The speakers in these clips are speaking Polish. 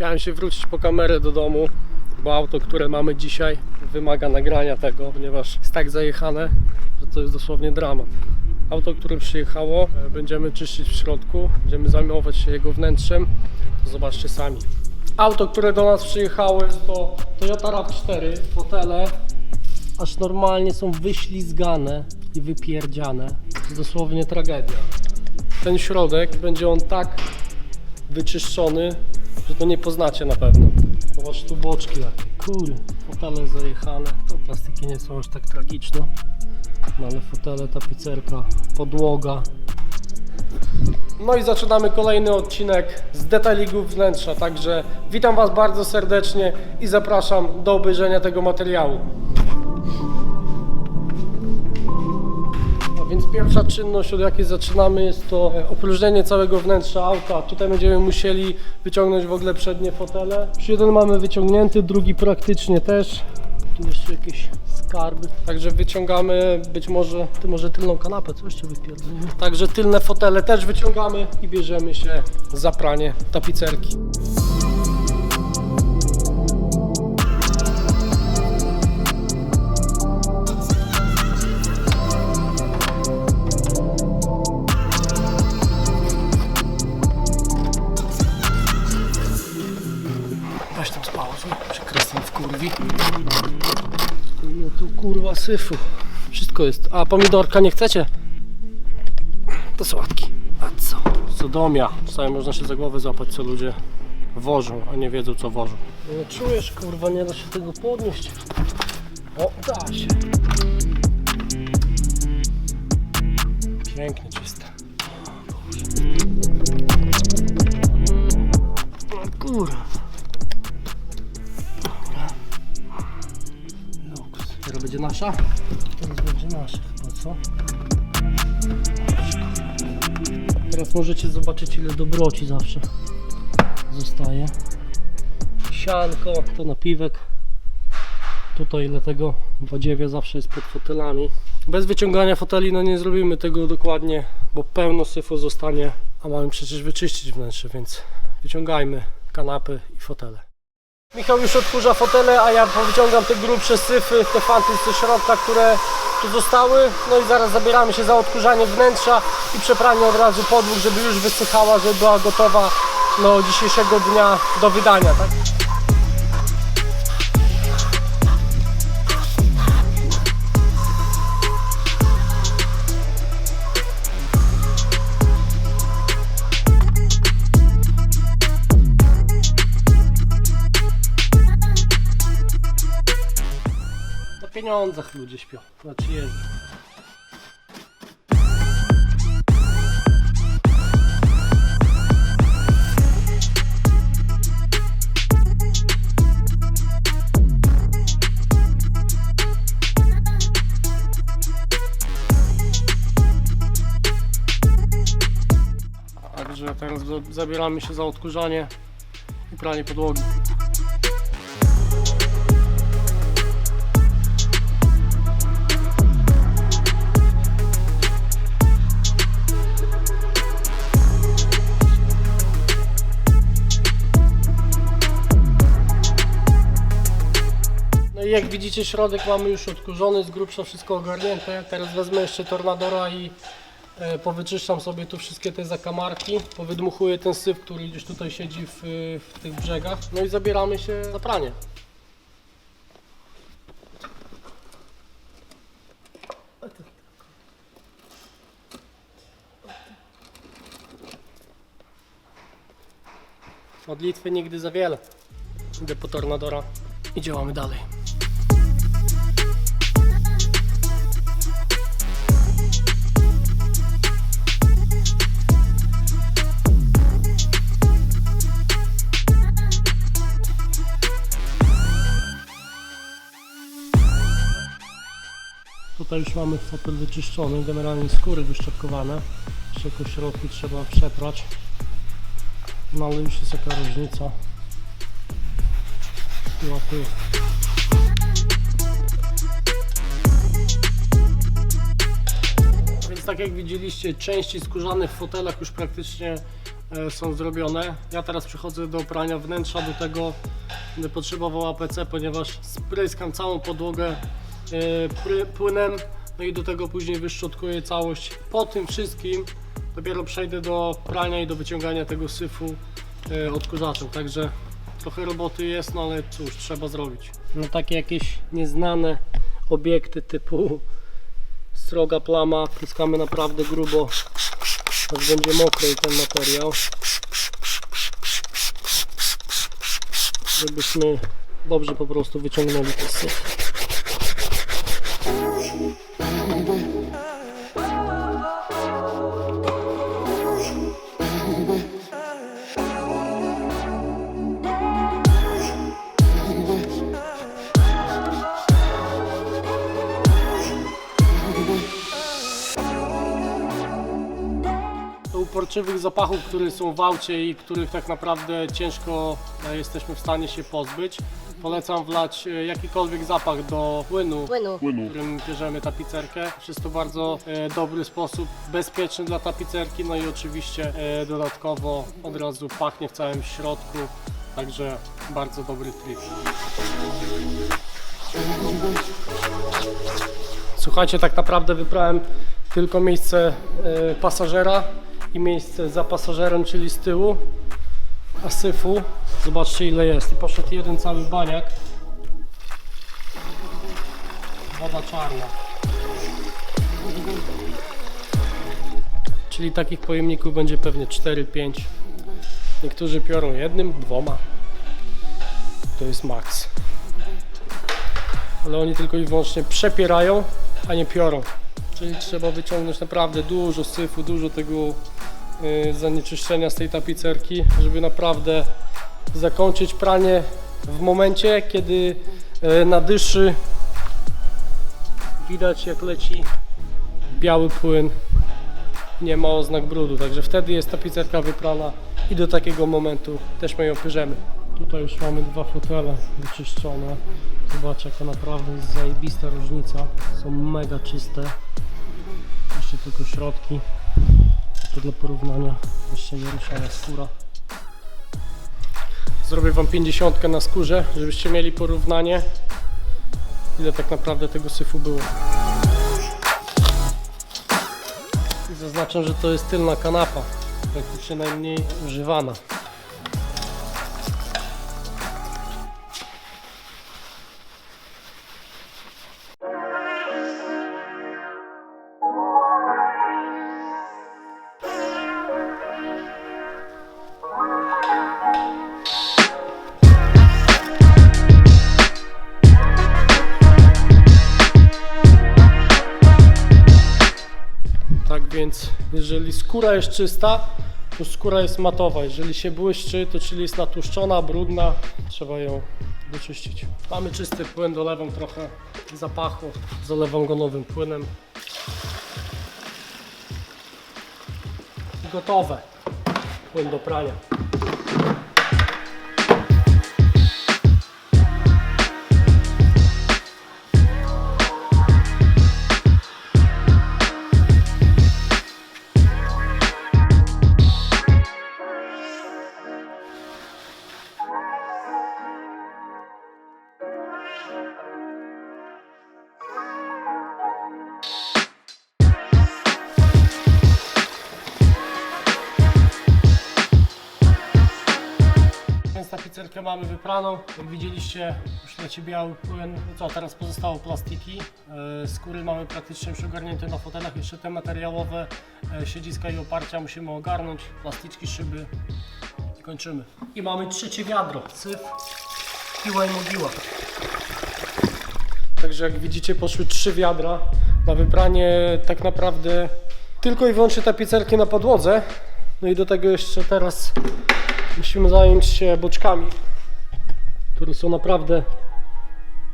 Musiałem się wrócić po kamerę do domu, bo auto, które mamy dzisiaj wymaga nagrania tego, ponieważ jest tak zajechane, że to jest dosłownie dramat. Auto, które przyjechało, e, będziemy czyścić w środku, będziemy zajmować się jego wnętrzem, zobaczcie sami. Auto, które do nas przyjechało jest to Toyota RAV4, fotele, aż normalnie są wyślizgane i wypierdziane. To jest dosłownie tragedia. Ten środek będzie on tak wyczyszczony, że to nie poznacie na pewno. Zobacz tu boczki jakie. Kury, fotele zajechane. To plastiki nie są aż tak tragiczne. No ale fotele, tapicerka, podłoga. No i zaczynamy kolejny odcinek z detaligów wnętrza, także witam Was bardzo serdecznie i zapraszam do obejrzenia tego materiału. Pierwsza czynność, od jakiej zaczynamy, jest to e, opróżnienie całego wnętrza auta. Tutaj będziemy musieli wyciągnąć w ogóle przednie fotele. Już jeden mamy wyciągnięty, drugi praktycznie też. Tu jeszcze jakieś skarby. Także wyciągamy być może, ty może tylną kanapę, coś ci wypierdolimy. Także tylne fotele też wyciągamy i bierzemy się za pranie tapicerki. Syfu. Wszystko jest. A pomidorka nie chcecie? To słodki. A co? Sodomia. Czasami można się za głowę złapać, co ludzie wożą, a nie wiedzą co wożą. Nie czujesz, kurwa, nie da się tego podnieść. O, da się. Pięknie czyste. O kurwa. Teraz będzie nasza? Teraz będzie nasza chyba, co? Teraz możecie zobaczyć ile dobroci zawsze zostaje. Sianko, to napiwek. Tutaj ile tego badziewia zawsze jest pod fotelami. Bez wyciągania foteli no nie zrobimy tego dokładnie, bo pełno syfu zostanie, a mamy przecież wyczyścić wnętrze, więc wyciągajmy kanapy i fotele. Michał już odkurza fotele, a ja wyciągam te grubsze syfy, te fanty środka, które tu zostały. No i zaraz zabieramy się za odkurzanie wnętrza i przepranie od razu podłóg, żeby już wysychała, żeby była gotowa no, dzisiejszego dnia do wydania. Tak? Pieniądzach ludzie śpią. Znaczy jest. Także teraz za- zabieramy się za odkurzanie i pranie podłogi. Jak widzicie środek mamy już odkurzony, z grubsza wszystko ogarnięte. Teraz wezmę jeszcze tornadora i e, powyczyszczam sobie tu wszystkie te zakamarki, powydmuchuję ten syf, który gdzieś tutaj siedzi w, w tych brzegach. No i zabieramy się za pranie. Modlitwy nigdy za wiele. Idę po tornadora i działamy dalej. Tutaj już mamy fotel wyczyszczony, generalnie skóry wyszczepkowane. Jeszcze tylko w środku trzeba przeprać. No ale już jest jaka różnica. Tu a tu. Więc tak jak widzieliście, części skórzanych w fotelach już praktycznie e, są zrobione. Ja teraz przechodzę do prania wnętrza, do tego będę potrzebował APC, ponieważ spryskam całą podłogę e, płynem, no i do tego później wyszczotkuję całość. Po tym wszystkim dopiero przejdę do prania i do wyciągania tego syfu e, odkurzaczem, także trochę roboty jest, no ale cóż, trzeba zrobić. No takie jakieś nieznane obiekty typu sroga plama, pryskamy naprawdę grubo, aż będzie mokry ten materiał. Żebyśmy dobrze po prostu wyciągnęli ten syf. Uporczywych zapachów, które są w aucie i których tak naprawdę ciężko e, jesteśmy w stanie się pozbyć. Polecam wlać e, jakikolwiek zapach do płynu, Płynu. którym bierzemy tapicerkę. Jest to bardzo e, dobry sposób, bezpieczny dla tapicerki, no i oczywiście e, dodatkowo od razu pachnie w całym środku, także bardzo dobry trik. Słuchajcie, tak naprawdę wybrałem tylko miejsce e, pasażera i miejsce za pasażerem, czyli z tyłu, a syfu, zobaczcie ile jest. I poszedł jeden cały baniak. Woda czarna. Czyli takich pojemników będzie pewnie 4-5. Niektórzy piorą jednym, dwoma. To jest maks. Ale oni tylko i wyłącznie przepierają, a nie piorą. Czyli trzeba wyciągnąć naprawdę dużo syfu, dużo tego zanieczyszczenia z tej tapicerki, żeby naprawdę zakończyć pranie w momencie, kiedy y, na dyszy widać jak leci biały płyn, nie ma oznak brudu, także wtedy jest tapicerka wyprana i do takiego momentu też my ją pyrzemy. Tutaj już mamy dwa fotele wyczyszczone. Zobacz jaka naprawdę jest zajebista różnica. Są mega czyste. Jeszcze tylko środki. To dla porównania jeszcze nie ruszana skóra. Zrobię Wam 50 na skórze, żebyście mieli porównanie ile tak naprawdę tego syfu było. I Zaznaczam, że to jest tylna kanapa, praktycznie najmniej używana. Jeżeli skóra jest czysta, to skóra jest matowa. Jeżeli się błyszczy, to czyli jest natłuszczona, brudna, trzeba ją wyczyścić. Mamy czysty płyn, dolewam trochę zapachu, zalewam go nowym płynem. Gotowe. Płyn do prania. Tapicerkę mamy wypraną. Jak widzieliście, już leci biały płyn. Co, teraz pozostało plastiki. E, Skóry mamy praktycznie już ogarnięte na fotelach. Jeszcze te materiałowe e, siedziska i oparcia musimy ogarnąć. Plasticzki, szyby i kończymy. I mamy trzecie wiadro. Syf, piła i mogiła. Także jak widzicie poszły trzy wiadra na wypranie tak naprawdę tylko i wyłącznie tapicerki na podłodze. No i do tego jeszcze teraz musimy zająć się boczkami, które są naprawdę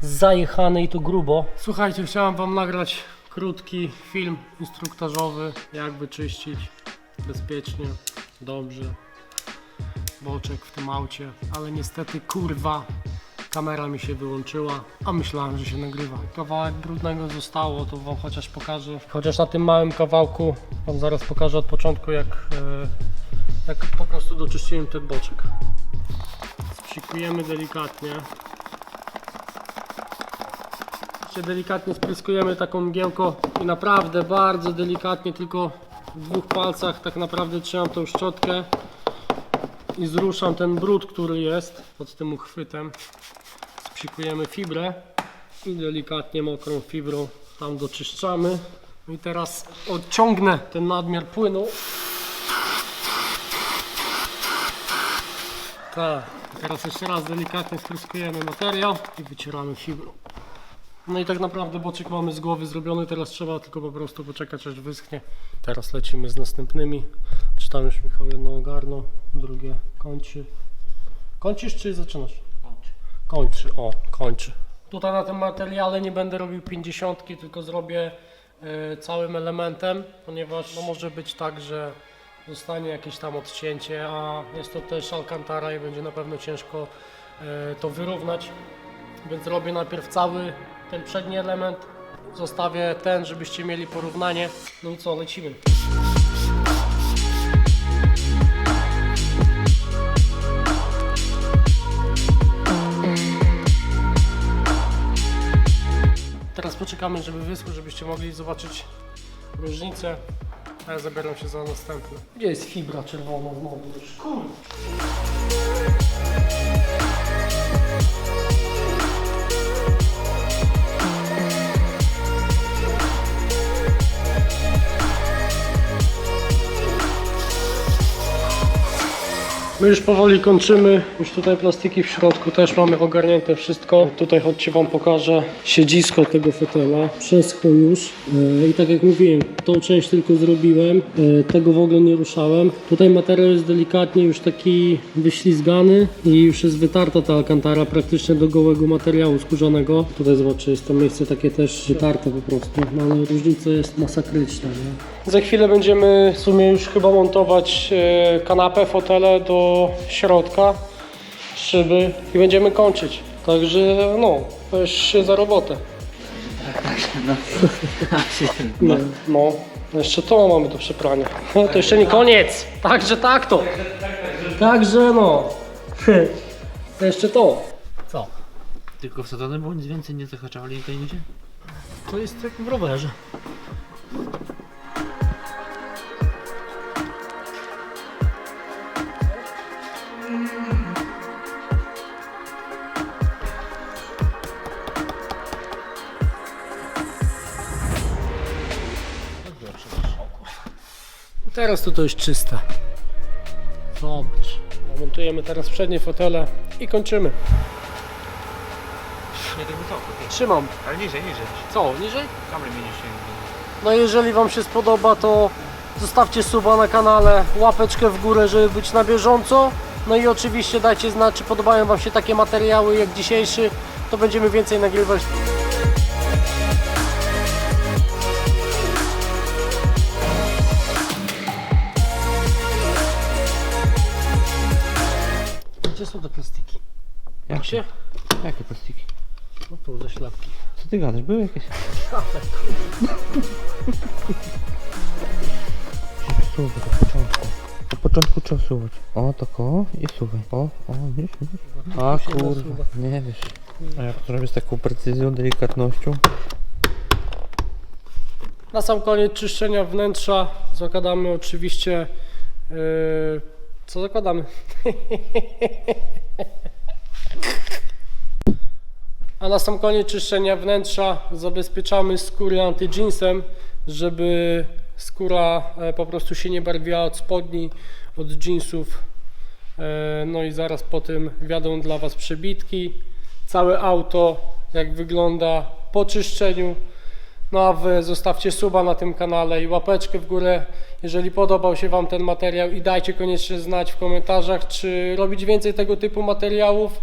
zajechane i to grubo. Słuchajcie, chciałem Wam nagrać krótki film instruktażowy, jak wyczyścić bezpiecznie, dobrze boczek w tym aucie, ale niestety kurwa kamera mi się wyłączyła, a myślałem, że się nagrywa. Kawałek brudnego zostało, to Wam chociaż pokażę. Chociaż na tym małym kawałku Wam zaraz pokażę od początku, jak e, Tak po prostu doczyściłem ten boczek. Spsikujemy delikatnie. Jeszcze delikatnie spryskujemy taką mgiełko i naprawdę bardzo delikatnie, tylko w dwóch palcach tak naprawdę trzymam tą szczotkę i zruszam ten brud, który jest pod tym uchwytem. Spsikujemy fibrę i delikatnie mokrą fibrą tam doczyszczamy. No I teraz odciągnę ten nadmiar płynu. Tak, teraz jeszcze raz delikatnie spryskujemy materiał i wycieramy fibrą. No i tak naprawdę boczek mamy z głowy zrobiony, teraz trzeba tylko po prostu poczekać aż wyschnie. Teraz lecimy z następnymi. Czy tam już Michał jedno ogarnął, drugie kończy. Kończysz czy zaczynasz? Kończy, o, kończy. Tutaj na tym materiale nie będę robił 50, tylko zrobię e, całym elementem, ponieważ no, może być tak, że zostanie jakieś tam odcięcie, a jest to też alcantara i będzie na pewno ciężko e, to wyrównać. Więc robię najpierw cały ten przedni element, zostawię ten, żebyście mieli porównanie. No i co, lecimy. Teraz poczekamy, żeby wyschł, żebyście mogli zobaczyć różnicę. A ja zabieram się za następne. Gdzie jest fibra czerwona znowu? Kurde. My już powoli kończymy, już tutaj plastiki w środku też mamy ogarnięte wszystko. Tutaj chodźcie Wam pokażę siedzisko tego fotela. Przeschło już E, i tak jak mówiłem, tą część tylko zrobiłem, E, tego w ogóle nie ruszałem. Tutaj materiał jest delikatnie już taki wyślizgany i już jest wytarta ta alcantara praktycznie do gołego materiału skórzanego. Tutaj zobaczcie, jest to miejsce takie też wytarte po prostu, no ale różnica jest masakryczna. Nie? Za chwilę będziemy w sumie już chyba montować e, kanapę, fotele do środka, szyby i będziemy kończyć. Także no, weź się za robotę. No, no. Jeszcze to mamy do przeprania. No, to jeszcze nie koniec. Także tak to. Także no. To jeszcze to. Co? Tylko wsadzone było nic więcej nie zahaczali ludzie? To jest jak w rowerze. Teraz to to jest czyste. Zobacz. Montujemy teraz przednie fotele i kończymy. Nie tak wysoko, ty. Trzymam. Ale niżej, niżej. Co, niżej? Kamery mi nie się... No jeżeli Wam się spodoba, to zostawcie suba na kanale, łapeczkę w górę, żeby być na bieżąco. No i oczywiście dajcie znać, czy podobają Wam się takie materiały jak dzisiejszy, to będziemy więcej nagrywać. Są te plastiki? Jak Się? Jakie plastiki? No tu, ze ślepki. Co ty gadasz? Były jakieś? Suwaj do początku. Do początku trzeba suwać. O, tak o i suwaj. O, o, widzisz, widzisz? A Tu się kurwa, nie wiesz. A ja to zrobię z taką precyzją, delikatnością. Na sam koniec czyszczenia wnętrza zakładamy oczywiście. Yy, co zakładamy? A na sam koniec czyszczenia wnętrza zabezpieczamy skóry antyjeansem, żeby skóra e, po prostu się nie barwiła od spodni, od jeansów. E, No i zaraz po tym wjadą dla Was przebitki. Całe auto, jak wygląda po czyszczeniu. No a Wy zostawcie suba na tym kanale i łapeczkę w górę, jeżeli podobał się Wam ten materiał i dajcie koniecznie znać w komentarzach, czy robić więcej tego typu materiałów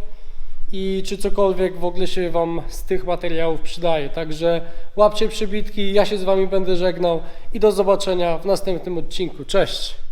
i czy cokolwiek w ogóle się Wam z tych materiałów przydaje. Także łapcie przybitki, ja się z Wami będę żegnał i do zobaczenia w następnym odcinku. Cześć!